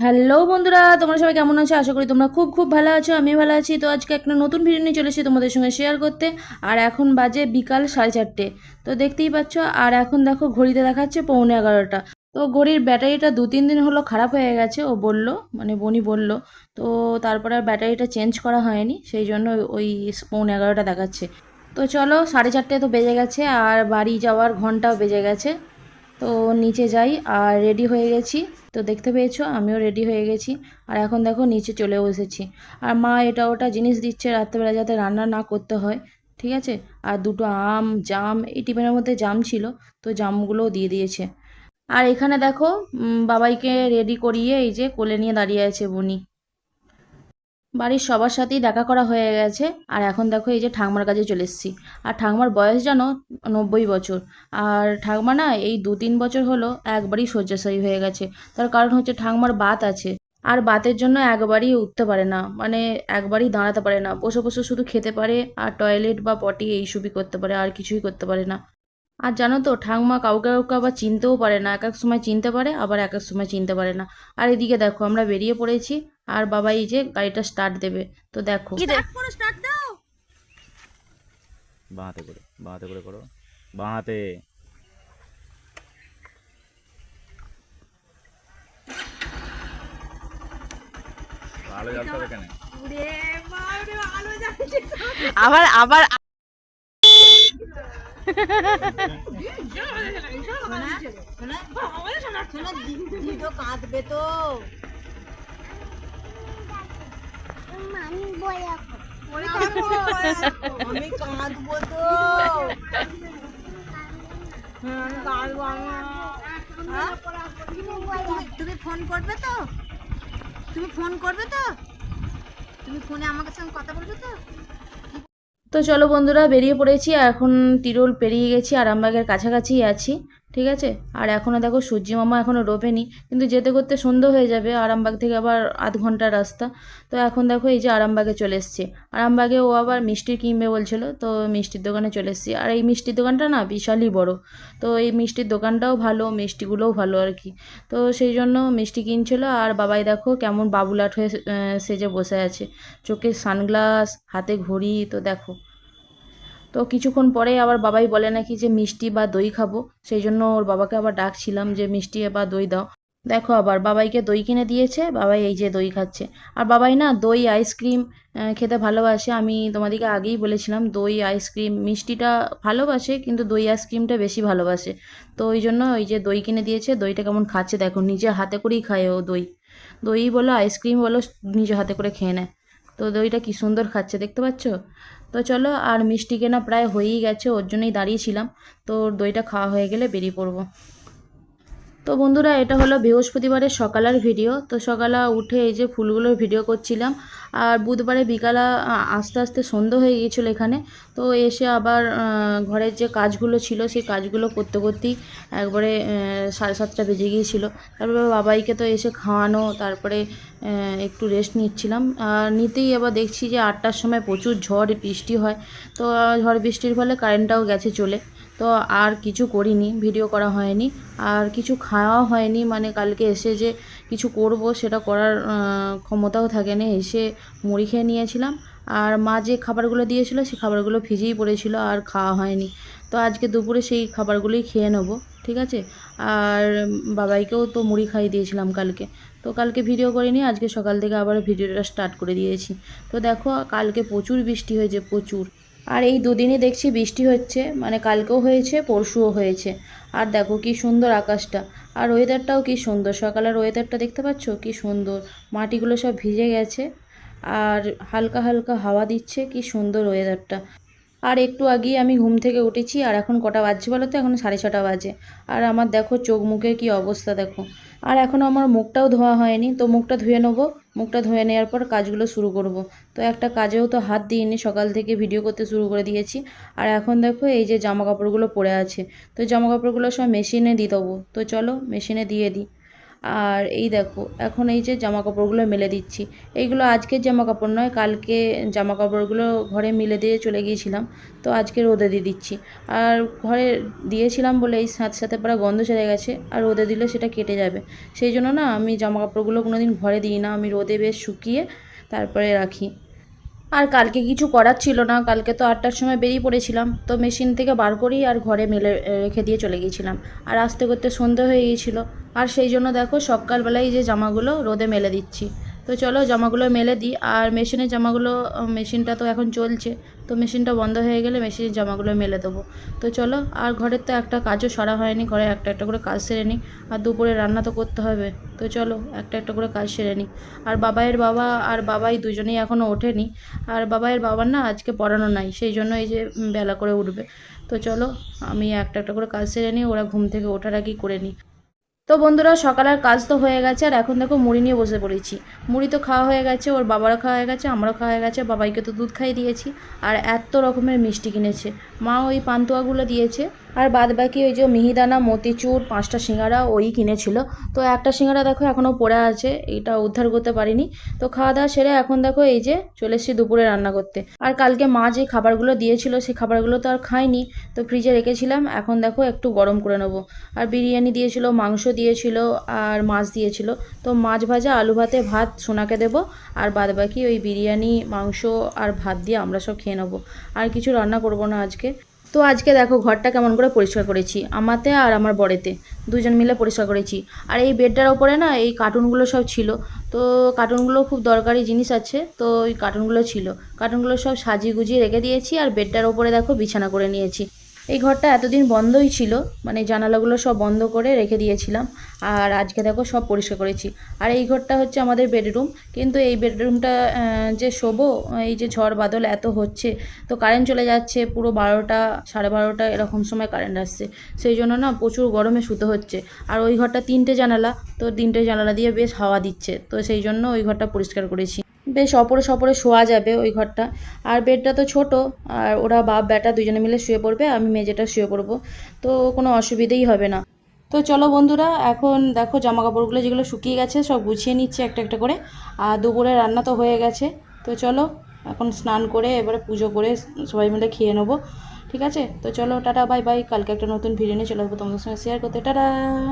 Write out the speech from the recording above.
Hello বন্ধুরা, তোমরা সবাই কেমন আছো? আশা করি তোমরা খুব খুব ভালো আছো আমি ভালো আছি। তো আজকে একটা নতুন ভিডিও নিয়ে চলেছি তোমাদের সঙ্গে শেয়ার করতে। আর এখন বাজে বিকাল সাড়ে চারটে। তো দেখতেই পাচ্ছ, আর এখন দেখো ঘড়িতে দেখাচ্ছে পৌনে এগারোটা। তো ঘড়ির ব্যাটারিটা দু তিন দিন হলো খারাপ হয়ে গেছে, ও বলল মানে বনি বলল। তো তারপরে আর ব্যাটারিটা চেঞ্জ করা হয়নি, সেই জন্য ওই পৌনে এগারোটা দেখাচ্ছে। তো চলো, সাড়ে চারটে তো বেজে গেছে, আর বাড়ি যাওয়ার ঘন্টাও বেজে গেছে। তো নিচে যাই, আর রেডি হয়ে গেছি। তো দেখতে পেয়েছ, আমিও রেডি হয়ে গেছি। আর এখন দেখো, নিচে চলেও এসেছি। আর মা এটা ওটা জিনিস দিচ্ছে, রাত্রেবেলা যাতে রান্না না করতে হয়, ঠিক আছে? আর দুটো আম, জাম, এই টিফিনের মধ্যে জাম ছিল, তো জামগুলোও দিয়ে দিয়েছে। আর এখানে দেখো বাবাইকে রেডি করিয়ে এই যে কোলে নিয়ে দাঁড়িয়ে আছে বনি। বাড়ির সবার সাথেই দেখা করা হয়ে গেছে। আর এখন দেখো এই যে ঠাকমার কাছে চলে এসেছি। আর ঠাকমার বয়স জানো, নব্বই বছর। আর ঠাকমা না এই দু তিন বছর হলো একবারই শয্যাশায়ী হয়ে গেছে। তার কারণ হচ্ছে ঠাকমার বাত আছে। আর বাতের জন্য একবারই উঠতে পারে না মানে একবারই দাঁড়াতে পারে না। বসে বসে শুধু খেতে পারে, আর টয়লেট বা পটি এইসবই করতে পারে, আর কিছুই করতে পারে না। আর জানো তো ঠাকমা কাউকে কাউকে আবার চিনতেও পারে না। এক এক সময় চিনতে পারে আবার এক এক সময় চিনতে পারে না। আর এদিকে দেখো আমরা বেরিয়ে পড়েছি আর বাবা এই যে গাড়িটা স্টার্ট দেবে। তো দেখো। করে করে করো। বাঁ আলো জ্বালতে হবে কেন আবার আবার তো আমি? তুমি- ফোন করবে তো তুমি ফোন করবে তো তুমি ফোনে আমাকে সঙ্গে কথা বলবে তো তো চলো বন্ধুরা বেরিয়ে পড়েছি এখন তিরোল পেরিয়ে গেছি আরামবাগের কাছাকাছি আছি। ঠিক আছে? আর এখনও দেখো সূর্যি মামা এখনও রোপেনি, কিন্তু যেতে করতে সন্ধ্যা হয়ে যাবে, আরামবাগ থেকে আবার আধ ঘণ্টার রাস্তা। তো এখন দেখো এই যে আরামবাগে চলে এসছে। আরামবাগে ও আবার মিষ্টি কিনবে বলছিল, তো মিষ্টির দোকানে চলে এসছি। আর এই মিষ্টির দোকানটা না বিশালই বড়, তো এই মিষ্টির দোকানটাও ভালো, মিষ্টিগুলোও ভালো আর কি। তো সেই জন্য মিষ্টি কিনছিল, আর বাবাই দেখো কেমন বাবুলাট হয়ে সেজে বসে আছে। চোখে সানগ্লাস, হাতে ঘড়ি, তো দেখো। তো কিছুক্ষণ পরে আবার বাবাই বলে নাকি যে মিষ্টি বা দই খাব। সেই জন্য ওর বাবাকে আবার ডাকছিলাম যে, মিষ্টি বা দই দাও। দেখো আবার বাবাইকে দই কিনে দিয়েছে, বাবাই এই যে দই খাচ্ছে। আর বাবাই না দই, আইসক্রিম খেতে ভালোবাসে। আমি তোমাদেরকে আগেই বলেছিলাম, দই, আইসক্রিম, মিষ্টিটা ভালোবাসে, কিন্তু দই, আইসক্রিমটা বেশি ভালোবাসে। তো ওই জন্য ওই যে দই কিনে দিয়েছে, দইটা কেমন খাচ্ছে দেখো, নিজে হাতে করেই খায় ও দই। দই বলো, আইসক্রিম বলো, নিজে হাতে করে খেয়ে নেয়। তো দইটা কি সুন্দর খাচ্ছে, দেখতে পাচ্ছ? তো চলো, আর মিষ্টি কেনা প্রায় হয়েই গেছে, ওর জন্যই দাঁড়িয়েছিলাম। তো দইটা খাওয়া হয়ে গেলে বেরিয়ে পড়ব। তো বন্ধুরা, এটা হলো বৃহস্পতিবারের সকালের ভিডিও। তো সকালে উঠে এই যে ফুলগুলোর ভিডিও করছিলাম, আর বুধবারে বিকালা আস্তে আস্তে সন্ধ্যা হয়ে গিয়েছিল এখানে। তো এসে আবার ঘরের যে কাজগুলো ছিল, সেই কাজগুলো করতে করতেই একবারে সাড়ে সাতটা বেজে গিয়েছিল। তারপরে বাবাইকে তো এসে খাওয়ানো, তারপরে একটু রেস্ট নিচ্ছিলাম। আর নিতেই আবার দেখছি যে আটটার সময় প্রচুর ঝড়, বৃষ্টি হয়। তো ঝড় বৃষ্টির ফলে কারেন্টটাও গেছে চলে। তো আর কিছু করিনি ভিডিও করা হয়নি। আর কিছু খাওয়া হয়নি মানে কালকে এসে যে কিছু করব সেটা করার ক্ষমতাও থাকে না। এসে মুড়ি খেয়ে নিয়েছিলাম। আর মা যে খাবারগুলো দিয়েছিল সেই খাবারগুলো ভিজেই পড়েছিল, আর খাওয়া হয়নি। তো আজকে দুপুরে সেই খাবারগুলোই খেয়ে নেব, ঠিক আছে? আর বাবাইকেও তো মুড়ি খাইয়ে দিয়েছিলাম কালকে। তো কালকে ভিডিও করিনি, আজকে সকাল থেকে আবার ভিডিওটা স্টার্ট করে দিয়েছি। তো দেখো, কালকে প্রচুর বৃষ্টি হয়েছে, প্রচুর। আর এই দুদিনই দেখছি বৃষ্টি হচ্ছে মানে কালকেও হয়েছে, পরশুও হয়েছে। আর দেখো কি সুন্দর আকাশটা। আর ওয়েদারটাও কি সুন্দর। সকালের ওয়েদারটা দেখতে পাচ্ছ? কি সুন্দর। মাটিগুলো সব ভিজে গেছে। আর হালকা হালকা হাওয়া দিচ্ছে, কি সুন্দর ওয়েদারটা আর একটু আগেই আমি ঘুম থেকে উঠেছি, আর এখন কটা বাজছে বলো তো? এখন সাড়ে ছটা বাজে। আর আমার দেখো চোখ মুখের কি অবস্থা দেখো। আর এখনও আমার মুখটাও ধোয়া হয়নি, তো মুখটা ধুয়ে নেব। মুখটা ধুয়ে নেওয়ার পর কাজগুলো শুরু করব। তো একটা কাজেও তো হাত দিইনি, সকাল থেকে ভিডিও করতে শুরু করে দিয়েছি। আর এখন দেখো এই যে জামা কাপড়গুলো পরে আছে। তো জামা কাপড়গুলো সব মেশিনে দিয়ে দেবো। তো চলো মেশিনে দিয়ে দিই। আর এই দেখো, এখন এই যে জামা কাপড়গুলো মেলে দিচ্ছি। এইগুলো আজকের জামা কাপড় নয়, কালকে জামা কাপড়গুলো ঘরে মিলে দিয়ে চলে গিয়েছিলাম, তো আজকে রোদে দিয়ে দিচ্ছি। আর ঘরে দিয়েছিলাম বলে এই সাথে সাথে পরে গন্ধ ছেড়ে গেছে, আর রোদে দিলে সেটা কেটে যাবে। সেই জন্য না আমি জামা কাপড়গুলো কোনো দিন ঘরে দিই না, আমি রোদে বেশ শুকিয়ে তারপরে রাখি। আর কালকে কিছু করার ছিল না। কালকে তো আটটার সময় বেরিয়ে পড়েছিলাম। তো মেশিন থেকে বার করেই আর ঘরে মেলে রেখে দিয়ে চলে গিয়েছিলাম। আর আসতে করতে সন্ধে হয়ে গিয়েছিল। আর সেই জন্য দেখো সকালবেলায় যে জামাগুলো রোদে মেলে দিচ্ছি। তো চলো জামাগুলো মেলে দিই। আর মেশিনের জামাগুলো মেশিনটা তো এখন চলছে। তো মেশিনটা বন্ধ হয়ে গেলে মেশিনের জামাগুলো মেলে দেবো। তো চলো, আর ঘরের তো একটা কাজও সারা হয়নি, ঘরে একটা একটা করে কাজ সেরে নিই। আর দুপুরে রান্না তো করতে হবে। তো চলো, একটা একটা করে কাজ সেরে নিই। আর বাবাইয়ের বাবা আর বাবাই দুজনেই এখনও ওঠেনি। আর বাবাইয়ের বাবার না আজকে পড়ানো নাই, সেই জন্য এই যে বেলা করে উঠবে। তো চলো, আমি একটা একটা করে কাজ সেরে নিই, ওরা ঘুম থেকে ওঠার আগেই করে নিই। তো বন্ধুরা সকালের কাজ তো হয়ে গেছে, আর এখন দেখো মুড়ি নিয়ে বসে পড়েছি। মুড়ি তো খাওয়া হয়ে গেছে, ওর বাবারও খাওয়া হয়ে গেছে, আমারও খাওয়া হয়ে গেছে, বাবাইকে তো দুধ খাইয়ে দিয়েছি, আর এত রকমের মিষ্টি কিনেছে। মা ওই পান্তুয়াগুলো দিয়েছে আর বাদ বাকি ওই যে মিহিদানা, মতিচুর, পাঁচটা সিঙ্গারা ওই কিনেছিল। তো একটা সিঙ্গারা দেখো এখনও পড়ে আছে এটা উদ্ধার করতে পারিনি। তো খাওয়া দাওয়া সেরে এখন দেখো এই যে চলে এসেছি দুপুরে রান্না করতে। আর কালকে মা যে খাবারগুলো দিয়েছিল সেই খাবারগুলো তো আর খাইনি তো ফ্রিজে রেখেছিলাম, এখন দেখো একটু গরম করে নেব। আর বিরিয়ানি দিয়েছিল, মাংস দিয়েছিল, আর মাছ দিয়েছিল। তো মাছ ভাজা, আলু ভাতে ভাত, সোনাকে দেবো, আর বাদ বাকি ওই বিরিয়ানি, মাংস আর ভাত দিয়ে আমরা সব খেয়ে নেব। আর কিছু রান্না করব না আজকে। তো আজকে দেখো ঘরটা কেমন করে পরিষ্কার করেছি, আমাতে আর আমার বড়েতে দুজন মিলে পরিষ্কার করেছি। আর এই বেডটার ওপরে না এই কার্টুনগুলো সব ছিল, তো কার্টুনগুলো খুব দরকারি জিনিস আছে, তো ওই কার্টুনগুলো ছিল। কার্টুনগুলো সব সাজিয়ে গুজিয়ে রেখে দিয়েছি আর বেডটার ওপরে দেখো বিছানা করে নিয়েছি। এই ঘরটা এতদিন বন্ধই ছিল মানে জানালাগুলো সব বন্ধ করে রেখে দিয়েছিলাম। আর আজকে দেখো সব পরিষ্কার করেছি। আর এই ঘরটা হচ্ছে আমাদের বেডরুম, কিন্তু এই বেডরুমটা যে শোবো, এই যে ঝড় বাদল এত হচ্ছে, তো কারেন্ট চলে যাচ্ছে, পুরো বারোটা, সাড়ে বারোটা এরকম সময় কারেন্ট আসছে। সেই জন্য না প্রচুর গরমে শুতে হচ্ছে। আর ওই ঘরটা তিনটে জানালা, তো তিনটে জানালা দিয়ে বেশ হাওয়া দিচ্ছে, তো সেই জন্য ওই ঘরটা পরিষ্কার করেছি। বেশ অপরে সপরে শোয়া যাবে ওই ঘরটা। আর বেডটা তো ছোট, আর ওরা বাপ বেটা দুজনে মিলে শুয়ে পড়বে, আমি মেজেটা শুয়ে পড়ব। তো কোনো অসুবিধেই হবে না। তো চলো বন্ধুরা, এখন দেখো জামা কাপড়গুলো যেগুলো শুকিয়ে গেছে, সব গুছিয়ে নিচ্ছে একটা একটা করে। আর দুপুরে রান্না তো হয়ে গেছে। তো চলো, এখন স্নান করে এবারে পুজো করে সবাই মিলে খেয়ে নেব। ঠিক আছে? তো চলো, টাটা, বাই বাই। কালকে একটা নতুন ভিডিও নিয়ে চলে আসব তোমাদের সঙ্গে শেয়ার করতে। টাটা!